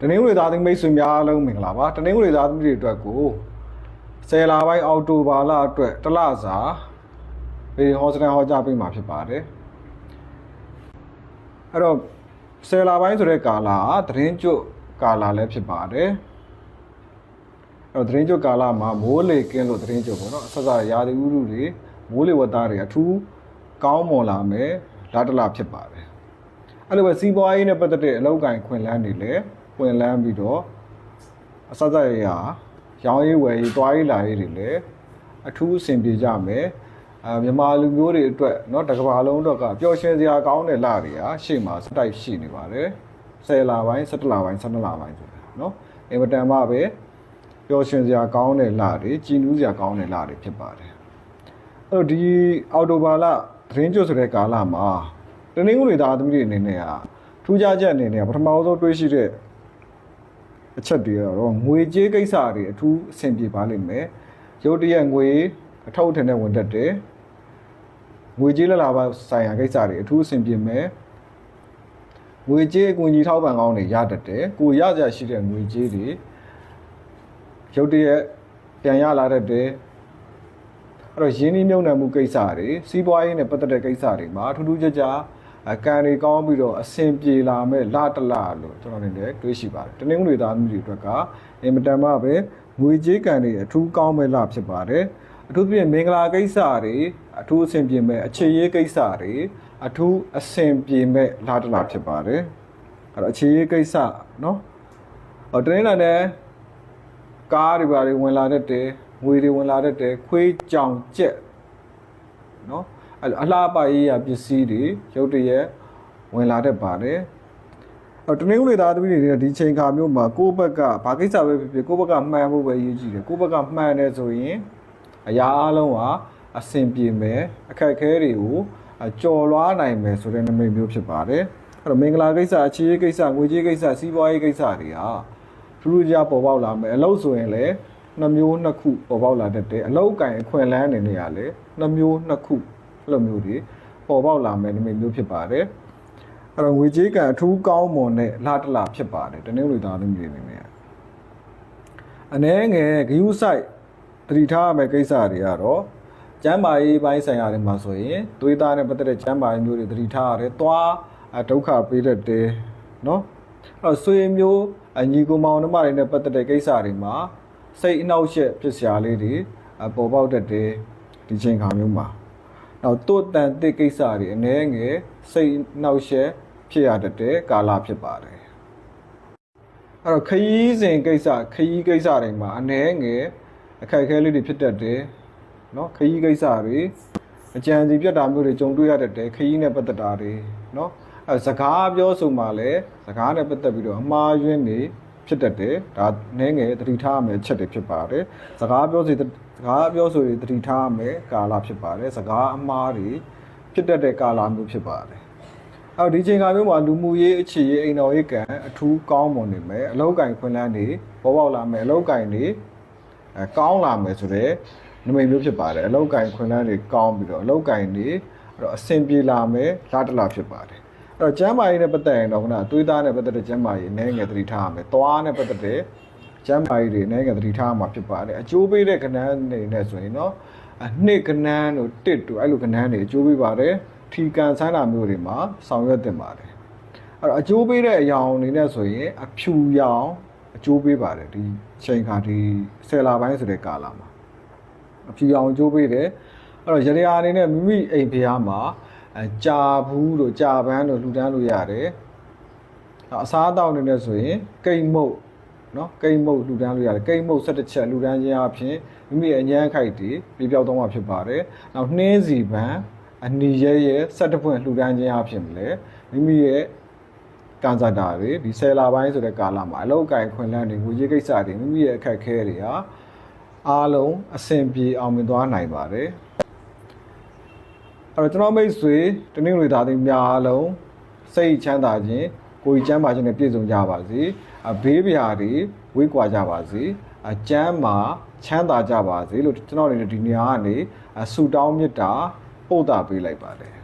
တနင်္ဂနွေသားသမီးမိတ်ဆွေများအားလုံးမင်္ဂလာပါတနင်္ဂနွေသားသမီးတွေအတွက်ကိုဆယ်လပိုင်းအောက်တိုဘာလအတွက်တစ်လစာပေဟောစတန်ဟောကြားပေးမှာဖြစ်ပါတယ်အဲ့တော့ဆယ်လပိုင်းဆိုတဲ့ကာလကသတင်းကျွတ်ကာလလည်းဖြစ်ပါတယ်အဲ့တော့သတင်းကျွတ်ကာလမှာမိုးလေကင်းလို့သတင်းကျွတ်ပေါ့နော်အဆက်ဆက်ရာသီဥတုတွေမိုးလေဝသတွေအထူးကောင်းမွန်လာမယ်လာတလဖြစ်ပါတယ်အဲ့လိုပဲစီးပွားရေးနဲ့ပတ်သက်တဲ့အလောက်ကိုင်ခွင်လန်းတွေလည်း ပွင့်လန်းပြီးတော့အဆက်ဆက်ရာရောင်းရေးဝယ်ရေးတွားရေးလာရေးတွေလည်းအထူးအဆင်ပြေကြမယ်အဲမြန်မာလူမျိုးတွေအတွက်เนาะတစ်ကမ္ဘာလုံးတော့ကပျော်ရွှင်စရာကောင်းတဲ့လတွေကရှေ့မှာစတိုက်ရှိနေပါတယ်10လပိုင်း17လပိုင်း12လပိုင်းဆိုတာเนาะအင်မတန်မှပဲပျော်ရွှင်စရာကောင်းတဲ့လတွေကြည်နူးစရာကောင်းတဲ့လတွေဖြစ်ပါတယ်အဲ့တော့ဒီအော်တိုဘာလသတင်းကျွတ်ဆိုတဲ့ကာလမှာတနင်္ဂနွေသားသမီးတွေအနေနဲ့ကထူးခြားချက်အနေနဲ့ကပထမဆုံးတွေးရှိတဲ့ အချက်တွေကတော့ငွေကြေးကိစ္စတွေအထူးအဆင်ပြေပါလိမ့်မယ်ရုတ်တရက်ငွေအထောက်အထည်နဲ့ဝင်တတ်တယ်ငွေကြေးလက်လာပါဆိုင်ရာကိစ္စတွေအထူးအဆင်ပြေမယ်ငွေကြေးအကူအညီထောက်ပံ့ကောင်းတွေရတတ်တယ်ကိုရကြရှိတဲ့ငွေကြေးတွေရုတ်တရက်ပြန်ရလာတတ်တယ်အဲ့တော့ရင်းနှီးမြှုပ်နှံမှုကိစ္စတွေစီးပွားရေးနဲ့ပတ်သက်တဲ့ကိစ္စတွေမှာထူးထူးခြားခြား အကံတွေကောင်းပြီးတော့အဆင်ပြေလာမဲ့လတလလို့ကျွန်တော်နေနဲ့တွေးရှိပါတယ်တနင်္ဂနွေသားမျိုးတွေအတွက်ကအင်မတန်မှပဲငွေကြေးကံတွေအထူးကောင်းမဲ့လဖြစ်ပါတယ်အထူးသဖြင့်မင်္ဂလာကိစ္စတွေအထူးအဆင်ပြေမဲ့အခြေရေးကိစ္စတွေအထူးအဆင်ပြေမဲ့လတလဖြစ်ပါတယ်အဲ့တော့အခြေရေးကိစ္စเนาะဟောတနင်္လာနေ့ကားတွေပါတွေဝင်လာတတ်တယ်ငွေတွေဝင်လာတတ်တယ်ခွေးကြောင်ကြက်เนาะ အဲ့လိုအလှပရေးရပစ္စည်းတွေရုတ်တရက်ဝင်လာတတ်ပါတယ်အဲ့တနင်္ဂနွေသားသမီးတွေဒီချိန်ခါမျိုးမှာကိုယ့်ဘက်ကဘာကိစ္စပဲဖြစ်ဖြစ်ကိုယ့်ဘက်ကမှန်ဖို့ပဲရည်ကြည်တယ်ကိုယ့်ဘက်ကမှန်တယ်ဆိုရင်အရာအလုံးဟာအဆင်ပြေမယ်အခက်အခဲတွေကိုကြော်လွားနိုင်မယ်ဆိုတဲ့နမိတ်မျိုးဖြစ်ပါတယ်အဲ့တော့မင်္ဂလာကိစ္စအခြေရေးကိစ္စငွေကြေးကိစ္စစီးပွားရေးကိစ္စတွေဟာထူးထူးခြားပေါ်ပေါက်လာမယ်အလုပ်ဆိုရင်လည်းနှမျိုးနှစ်ခုပေါ်ပေါက်လာတတ်တယ်အလောက်ကင်အခွင့်အလန်းတွေနေရလဲနှမျိုးနှစ်ခု အဲ့လိုမျိုးတွေပေါ်ပေါက်လာမယ်နမိတ်မျိုးဖြစ်ပါတယ်အဲ့တော့ငွေကြေးကံအထူးကောင်းမွန်တဲ့လှတလဖြစ်ပါတယ်တနင်္ဂနွေသားသမီးတွေအနေနဲ့အနည်းငယ်ဂယုဆိုင်တတိထားရမယ့်ကိစ္စတွေကတော့ကျမ်းမာရေးပိုင်းဆိုင်ရာတွေမှာဆိုရင်သွေးသားနဲ့ပတ်သက်တဲ့ကျမ်းမာရေးမျိုးတွေတတိထားရတယ်။သွားအဒုက္ခပေးတတ်တယ်နော်။အဲ့တော့ဆွေမျိုးအညီကိုမောင်နှမတွေနဲ့ပတ်သက်တဲ့ကိစ္စတွေမှာစိတ်အနှောက်အယှက်ဖြစ်စရာလေးတွေအပေါ်ပေါက်တတ်တယ်ဒီချိန်ခါမျိုးမှာ။ နောက်တိုးတန်တစ်ကိစ္စတွေအနည်းငယ်စိတ်နှောက်ယှက်ဖြစ်ရတတ်တဲ့ကာလဖြစ်ပါတယ်။အဲ့တော့ခရီးစဉ်ကိစ္စခရီးကိစ္စတွေမှာအနည်းငယ်အခက်အခဲလေးတွေဖြစ်တတ်တယ်เนาะခရီးကိစ္စတွေအကြံစီပြတ်တာမျိုးတွေကြုံတွေ့ရတတ်တယ်ခရီးနဲ့ပတ်သက်တာတွေเนาะအဲစကားပြောဆိုမှလည်းစကားနဲ့ပတ်သက်ပြီးတော့အမှားယွင်းတွေဖြစ်တတ်တယ်ဒါနည်းငယ်သတိထားရမယ့်အချက်တွေဖြစ်ပါတယ်စကားပြောစီစ ကားပြောဆိုတွေသတိထားရမယ့်ကာလဖြစ်ပါတယ်စကားအမှားတွေဖြစ်တတ်တဲ့ကာလမျိုးဖြစ်ပါတယ်အော်ဒီချိန်ကမျိုးမှာလူမှုရေးအခြေရေးအိမ်တော်ရေးကံအထူးကောင်းမွန်နေမယ်အလောက်ကင်ခွင်လန်းတွေပေါ်ပေါက်လာမယ်အလောက်ကင်တွေအဲကောင်းလာမယ်ဆိုတော့နမိတ်မျိုးဖြစ်ပါတယ်အလောက်ကင်ခွင်လန်းတွေကောင်းပြီးတော့အလောက်ကင်တွေအဲ့တော့အဆင်ပြေလာမယ်လာတလာဖြစ်ပါတယ်အဲ့တော့ကျမ်းမာရေးနဲ့ပတ်သက်ရင်တော့ခုနသွေးသားနဲ့ပတ်သက်တဲ့ကျမ်းမာရေးအနည်းငယ်သတိထားရမယ်သွားနဲ့ပတ်သက်တဲ့ ကျမ်းမာရေးတွေအနည်းငယ်သတိထားရမှာဖြစ်ပါတယ်အကျိုးပေးတဲ့ကဏ္ဍတွေနဲ့ဆိုရင်တော့အနှစ်ကဏ္ဍတို့တစ်တို့အဲ့လိုကဏ္ဍတွေအကျိုးပေးပါတယ်ထီကန်ဆန်းတာမျိုးတွေမှာဆောင်ရွက်တင်ပါတယ်အဲ့တော့အကျိုးပေးတဲ့အရာအနေနဲ့ဆိုရင်အဖြူရောင်အကျိုးပေးပါတယ်ဒီချိန်ခါဒီဆယ်လပိုင်းဆိုတဲ့ကာလမှာအဖြူအောင်ကြိုးပေးတယ်အဲ့တော့ရရအနေနဲ့မိမိအိမ်ဖျားမှာအကြာဘူးတို့ကြာပန်းတို့လှူဒန်းလို့ရတယ်အစားအသောက်အနေနဲ့ဆိုရင်ကိတ်မုတ် နော်ကိတ်မုတ်လှူဒန်းလို့ရတယ်ကိတ်မုတ်၁၁ချက်လှူဒန်းခြင်းအပြင်မိမိအញ្ញမ်းခိုက်တွေပြပြောက်တော့မှာဖြစ်ပါတယ်နောက်နှင်းစီပန်းအနီရဲရဲ၁၁ဖွင့်လှူဒန်းခြင်းအပြင်လေမိမိရဲ့ကန်စာတာတွေဒီဆယ်လာပိုင်းဆိုတဲ့ကာလမှာအလောက်အကင်ခွင်လန်းတွေငွေကြေးကိစ္စတွေမိမိရဲ့အခက်အခဲတွေဟာအားလုံးအဆင်ပြေအောင်မြင်သွားနိုင်ပါတယ်အဲ့တော့ကျွန်တော်မိတ်ဆွေတနင်္ဂနွေသားတွေများအားလုံးစိတ်ချမ်းသာခြင်း ကိုယ်ကြီးချမ်းသာခြင်းနဲ့ပြည့်စုံကြပါစေအဘေးပြာတွေဝေးကွာကြပါစေအကျမ်းမာချမ်းသာကြပါစေလို့ကျွန်တော်အနေနဲ့ဒီနေရာကနေဆုတောင်းမေတ္တာပို့တာပေးလိုက်ပါတယ်